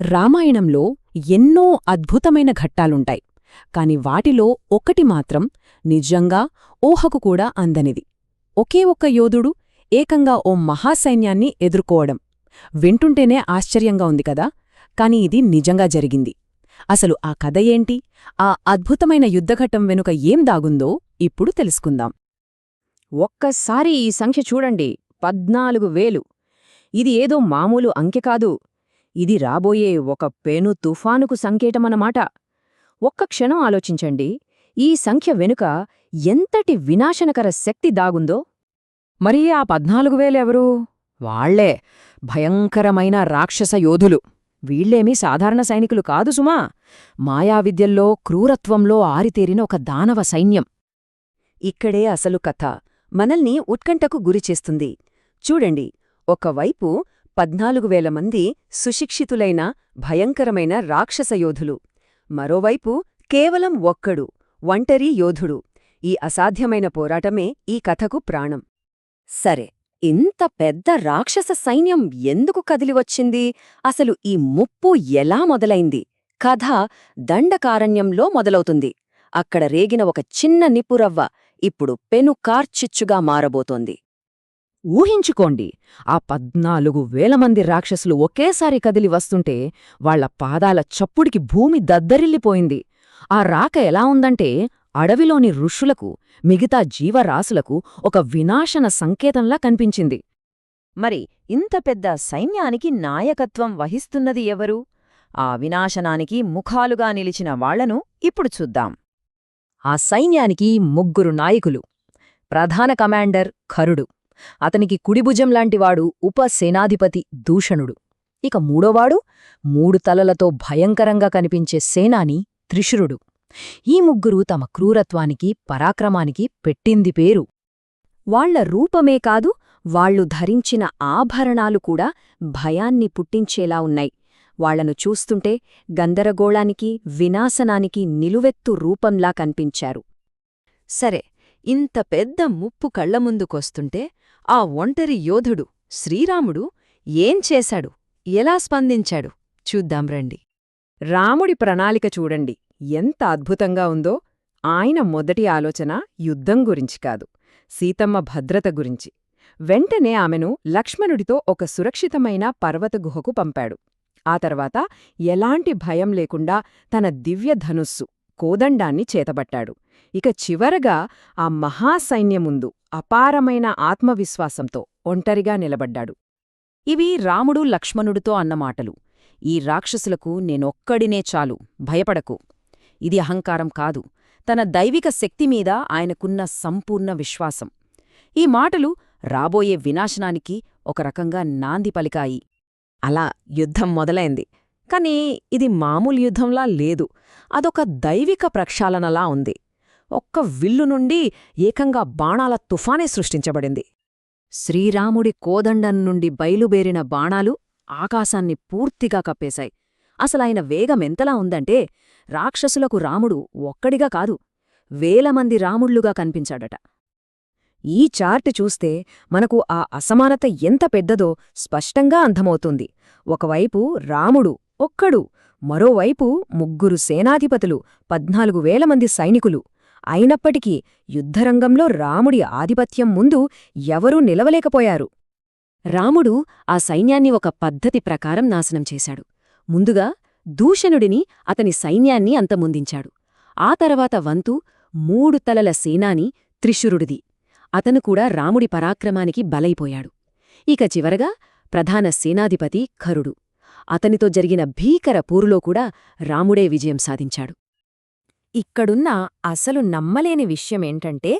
రామాయణంలో ఎన్నో అద్భుతమైన ఘట్టాలుంటాయి కాని వాటిలో ఒకటి మాత్రం నిజంగా ఊహకు కూడా అందనిది. ఒకే ఒక్క యోధుడు ఏకంగా ఓ మహాసైన్యాన్ని ఎదుర్కోవడం వింటుంటేనే ఆశ్చర్యంగా ఉంది కదా కాని ఇది నిజంగా జరిగింది. అసలు ఆ కథ ఏంటి? ఆ అద్భుతమైన యుద్ధఘట్టం వెనుక ఏం దాగుందో ఇప్పుడు తెలుసుకుందాం. ఒక్కసారి ఈ సంఖ్య చూడండి పద్నాలుగు వేలు. ఇది ఏదో మామూలు అంకె కాదు ఇది రాబోయే ఒక పెను తుఫానుకు సంకేతమన్నమాట. ఒక్క క్షణం ఆలోచించండి. ఈ సంఖ్య వెనుక ఎంతటి వినాశనకర శక్తి దాగుందో. మరి ఆ పద్నాలుగు వేలెవరు వాళ్ళే. భయంకరమైన రాక్షస యోధులు. వీళ్ళేమీ సాధారణ సైనికులు కాదు సుమా. మాయావిద్యల్లో క్రూరత్వంలో ఆరితేరిన ఒక దానవ సైన్యం. ఇక్కడే అసలు కథ. మనల్ని ఉత్కంఠకు గురిచేస్తుంది చూడండి. ఒకవైపు పద్నాలుగు వేల మంది సుశిక్షితులైన భయంకరమైన రాక్షస యోధులు. మరోవైపు కేవలం ఒక్కడు ఒంటరి యోధుడు. ఈ అసాధ్యమైన పోరాటమే ఈ కథకు ప్రాణం. సరే ఇంత పెద్ద రాక్షస సైన్యం ఎందుకు కదిలివచ్చింది? అసలు ఈ ముప్పు ఎలా మొదలైంది? కథ దండకారణ్యంలో మొదలవుతుంది. అక్కడ రేగిన ఒక చిన్న నిపురవ్వ ఇప్పుడు పెను కార్చిచ్చుగా మారబోతోంది. ఊహించుకోండి. ఆ పద్నాలుగు వేల మంది రాక్షసులు ఒకేసారి కదిలి వస్తుంటే వాళ్ళ పాదాల చప్పుడికి భూమి దద్దరిల్లిపోయింది. ఆ రాక ఎలా ఉందంటే అడవిలోని ఋషులకు మిగతా జీవరాశులకు ఒక వినాశన సంకేతంలా కనిపించింది. మరి ఇంత పెద్ద సైన్యానికి నాయకత్వం వహిస్తున్నది ఎవరు? ఆ వినాశనానికి ముఖాలుగా నిలిచిన వాళ్ళను ఇప్పుడు చూద్దాం. ఆ సైన్యానికి ముగ్గురు నాయకులు. ప్రధాన కమాండర్ ఖరుడు. అతనికి కుడిభుజం లాంటివాడు ఉపసేనాధిపతి దూషణుడు. ఇక మూడోవాడు మూడు తలలతో భయంకరంగా కనిపించే సేనాని త్రిశురుడు. ఈ ముగ్గురు తమ క్రూరత్వానికి పరాక్రమానికి పెట్టింది పేరు. వాళ్ళ రూపమే కాదు వాళ్ళు ధరించిన ఆభరణాలు కూడా భయాన్ని పుట్టించేలా ఉన్నాయి. వాళ్ళను చూస్తుంటే గందరగోళానికి వినాశనానికి నిలువెత్తు రూపంలా కనిపించారు. సరే ఇంత పెద్ద ముప్పు కళ్ళముందుకొస్తుంటే ఆ ఒంటరి యోధుడు శ్రీరాముడు ఏం చేశాడు? ఎలా స్పందించాడు? చూద్దాం రండి. రాముడి ప్రణాళిక చూడండి. ఎంత అద్భుతంగా ఉందో! ఆయన మొదటి ఆలోచన యుద్ధం గురించి కాదు సీతమ్మ భద్రత గురించి. వెంటనే ఆమెను లక్ష్మణుడితో ఒక సురక్షితమైన పర్వత గుహకు పంపాడు. ఆ తర్వాత ఎలాంటి భయం లేకుండా తన దివ్యధనుస్సు కోదండాన్ని చేతబట్టాడు. ఇక చివరగా ఆ మహాసైన్యముందు అపారమైన ఆత్మవిశ్వాసంతో ఒంటరిగా నిలబడ్డాడు. ఇవి రాముడు లక్ష్మణుడితో అన్నమాటలు ఈ రాక్షసులకు నేనొక్కడినే చాలు. భయపడకు. ఇది అహంకారం కాదు. తన దైవిక శక్తిమీద ఆయనకున్న సంపూర్ణ విశ్వాసం. ఈ మాటలు రాబోయే వినాశనానికి ఒక రకంగా నాంది పలికాయి. అలా యుద్ధం మొదలైంది. కాని ఇది మామూలు యుద్ధంలా లేదు. అదొక దైవిక ప్రక్షాళనలా ఉంది. ఒక్క విల్లు నుండి ఏకంగా బాణాల తుఫానే సృష్టించబడింది. శ్రీరాముడి కోదండం నుండి బయలుబేరిన బాణాలు ఆకాశాన్ని పూర్తిగా కప్పేశాయి. అసలాయన వేగమెంతలా ఉందంటే రాక్షసులకు రాముడు ఒక్కడిగా కాదు వేలమంది రాముళ్ళుగా కనిపించాడట. ఈ చార్ట్ చూస్తే మనకు ఆ అసమానత ఎంత పెద్దదో స్పష్టంగా అంధమవుతుంది ఒకవైపు రాముడు ఒక్కడు మరోవైపు ముగ్గురు సేనాధిపతులు పద్నాలుగు వేల మంది సైనికులు అయినప్పటికీ యుద్ధరంగంలో రాముడి ఆధిపత్యం ముందు ఎవరూ నిలవలేకపోయారు. రాముడు ఆ సైన్యాన్ని ఒక పద్ధతి ప్రకారం నాశనం చేశాడు. ముందుగా దూషణుడిని అతని సైన్యాన్ని అంతమొందించాడు. ఆ తర్వాత వంతు మూడు తలల సేనాని త్రిశురుడిది. అతను కూడా రాముడి పరాక్రమానికి బలైపోయాడు. ఇక చివరగా ప్రధాన సేనాధిపతి ఖరుడు. అతనితో జరిగిన భీకర పోరులో కూడా రాముడే విజయం సాధించాడు. ఇక్కడున్న అసలు నమ్మలేని విషయమేంటంటే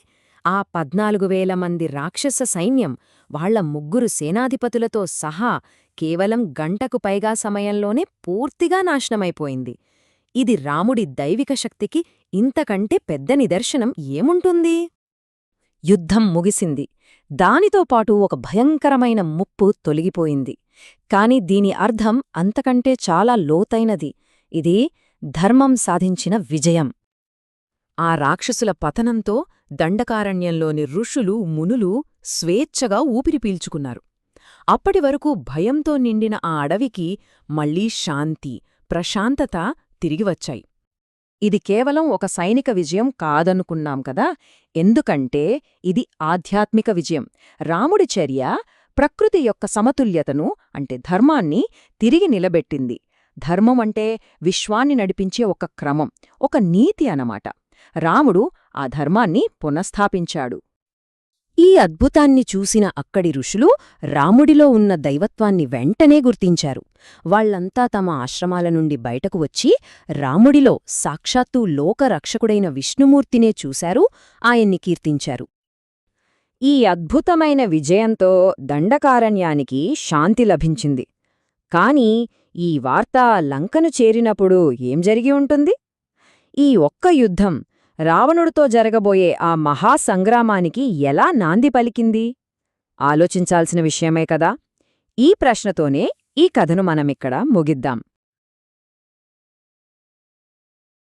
ఆ పద్నాలుగు వేల మంది రాక్షస సైన్యం వాళ్ళ ముగ్గురు సేనాధిపతులతో సహా కేవలం గంటకు పైగా సమయంలోనే పూర్తిగా నాశనమైపోయింది. ఇది రాముడి దైవిక శక్తికి ఇంతకంటే పెద్ద నిదర్శనం ఏముంటుంది? యుద్ధం ముగిసింది. దానితో పాటు ఒక భయంకరమైన ముప్పు తొలగిపోయింది. కాని దీని అర్థం అంతకంటే చాలా లోతైనది. ఇది ధర్మం సాధించిన విజయం. ఆ రాక్షసుల పతనంతో దండకారణ్యంలోని ఋషులు మునులు స్వేచ్ఛగా ఊపిరి పీల్చుకున్నారు. అప్పటివరకు భయంతో నిండిన ఆ అడవికి మళ్ళీ శాంతి ప్రశాంతత తిరిగివచ్చాయి ఇది కేవలం ఒక సైనిక విజయం కాదనుకున్నాం కదా? ఎందుకంటే ఇది ఆధ్యాత్మిక విజయం. రాముడి చర్య ప్రకృతి యొక్క సమతుల్యతను అంటే ధర్మాన్ని తిరిగి నిలబెట్టింది. ధర్మం అంటే విశ్వాన్ని నడిపించే ఒక క్రమం ఒక నీతి అన్నమాట. రాముడు ఆ ధర్మాన్ని పునఃస్థాపించాడు. ఈ అద్భుతాన్ని చూసిన అక్కడి ఋషులు రాముడిలో ఉన్న దైవత్వాన్ని వెంటనే గుర్తించారు. వాళ్ళంతా తమ ఆశ్రమాల నుండి బయటకు వచ్చి రాముడిలో సాక్షాత్తు లోకరక్షకుడైన విష్ణుమూర్తినే చూశారు ఆయన్ని కీర్తించారు. ఈ అద్భుతమైన విజయంతో దండకారణ్యానికి శాంతి లభించింది. కాని ఈ వార్త లంకను చేరినప్పుడు ఏం జరిగి ఉంటుంది? ఈ ఒక్క యుద్ధం రావణుడితో జరగబోయే ఆ మహాసంగ్రామానికి ఎలా నాంది పలికింది? ఆలోచించాల్సిన విషయమే కదా. ఈ ప్రశ్నతోనే ఈ కథను మనమిక్కడ ముగిద్దాం.